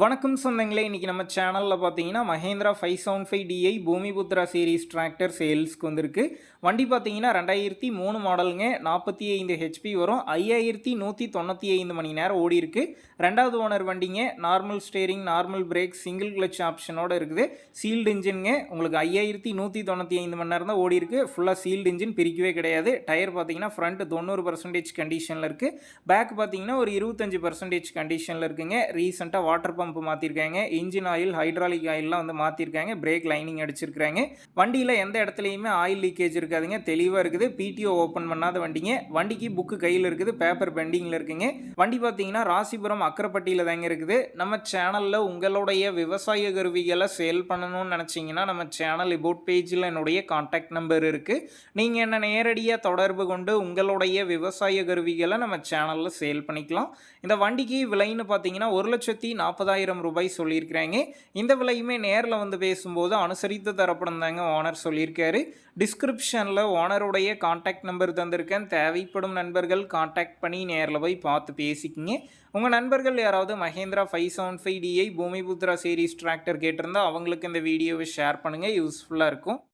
வணக்கம் சொந்தங்களே இன்றைக்கி நம்ம சேனலில் பார்த்தீங்கன்னா Mahindra five seven five DI Bhoomiputra series tractor சேல்ஸ்க்கு வந்திருக்கு. வண்டி பார்த்தீங்கன்னா ரெண்டாயிரத்தி மூணு மாடலுங்க நாற்பத்தி ஐந்து ஹெச்பி வரும். ஐயாயிரத்தி நூற்றி தொண்ணூற்றி ஐந்து மணி நேரம் ஓடி இருக்கு. ரெண்டாவது ஓனர் வண்டிங்க normal steering normal brake single clutch ஆப்ஷனோடு இருக்குது. சீல்டு இன்ஜினுங்க உங்களுக்கு ஐயாயிரத்தி நூற்றி தொண்ணூற்றி ஐந்து மணி நேரம் தான் ஓடி இருக்கு. ஃபுல்லாக சீல்டு இன்ஜின் பிரிக்கவே கிடையாது. டயர் பார்த்தீங்கன்னா ஃப்ரண்ட் தொண்ணூறு பர்சன்டேஜ் கண்டிஷனில் இருக்குது பேக் பார்த்தீங்கன்னா ஒரு இருபத்தஞ்சி பர்சன்டேஜ் கண்டிஷனில் இருக்குங்க. ரீசெண்டாக வாட்டர் பம்ப் மாற்றிருக்காங்க இன்ஜின் ஆயில் ஹைட்ராலிக் ஆயில்லாம் வந்து மாற்றிருக்காங்க பிரேக் லைனிங் அடிச்சிருக்காங்க வண்டியில் எந்த இடத்துலையுமே ஆயில் லீக்கேஜ் இருக்காதுங்க. தெளிவாக இருக்குது. பிடிஓ ஓப்பன் பண்ணாத வண்டிங்க. வண்டிக்கு புக்கு கையில் இருக்குது. பேப்பர் பெண்டிங்கில் இருக்குங்க. வண்டி பார்த்தீங்கன்னா ராசிபுரம் அக்கரப்பட்டியில் தாங்க இருக்குது. நம்ம சேனலில் உங்களுடைய விவசாய கருவிகளை சேல் பண்ணணும்னு நினச்சிங்கன்னா நம்ம சேனல் இபோட் பேஜில் என்னுடைய காண்டாக்ட் நம்பர் இருக்குது நீங்கள் என்ன நேரடியாக தொடர்பு கொண்டு உங்களுடைய விவசாய கருவிகளை நம்ம சேனலில் சேல் பண்ணிக்கலாம். இந்த வண்டிக்கு விலைன்னு பார்த்தீங்கன்னா ஒரு லட்சத்தி நாற்பதாயிரம் ரூபாய் சொல்லியிருக்கிறாங்க. இந்த விலையுமே நேரில் வந்து பேசும்போது அனுசரித்து தரப்படும் தாங்க ஓனர் சொல்லியிருக்காரு. டிஸ்கிரிப்ஷனில் ஓனருடைய காண்டாக்ட் நம்பர் தந்திருக்கேன். தேவைப்படும் நண்பர்கள் காண்டாக்ட் பண்ணி நேரில் போய் பார்த்து பேசிக்கிங்க. உங்கள் நண்பர்கள் யாராவது Mahindra five seven five DI Bhoomiputra series tractor கேட்டிருந்தா அவங்களுக்கு இந்த வீடியோவை ஷேர் பண்ணுங்கள் யூஸ்ஃபுல்லாக இருக்கும்.